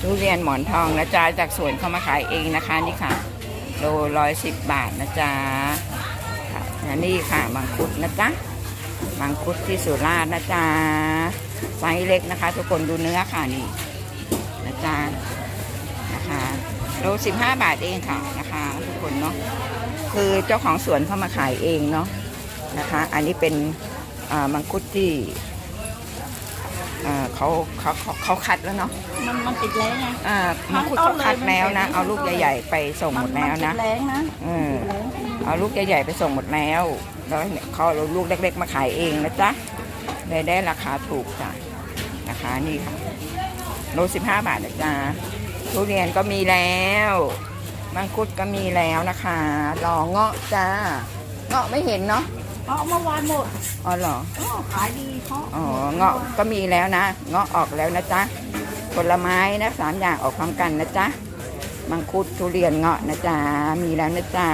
ทุเรียนหมอนทองนะจ๊ะจากสวนเขามาขายเองนะคะนี่ค่ะโลร้อยสิบบาทนะจ๊ะค่ะนี่ค่ะมังคุดนะจ๊ะมังคุดที่สุราษฎร์นะจ๊ะไซส์เล็กนะคะ ทุกคนดูเนื้อค่ะนี่นะจ๊ะนะคะโลสิบห้าบาทเองค่ะนะคะ ทุกคนเนาะคือเจ้าของสวนเขามาขายเองเนาะนะคะ อันนี้เป็นอ่ามังคุดที่ อ่าเขาเขาเขาเขาคัดแล้วเนาะมันมันติดแรงไง อ่ามังคุดเขาคัดแล้วนะ เอาลูกใหญ่ๆไปส่งหมดแล้วนะ มัติดแรงนะเออ ติดแรงเอาลูกใหญ่ๆไปส่งหมดแล้วแล้วเนี่ยเขาเอาลูกเล็ก ๆ มาขายเองนะจ๊ะได้ได้ราคาถูกจ้ะนะคะนี่ค่ะโลสิบห้าบาทนะจ๊ะทุเรียนก็มีแล้วมังคุดก็มีแล้วนะคะรอเงาะจ้าเงาะไม่เห็นเนาะ เพราะเมื่อวานหมดอ๋อเหรออ๋อขายดีเพราะอ๋อ เงาะก็มีแล้วนะ เงาะออกแล้วนะจ๊ะ ผลไม้นะสามอย่างออกพร้อมกันนะจ๊ะ มังคุดทุเรียนเงาะนะจ๊ะ มีแล้วนะจ๊ะ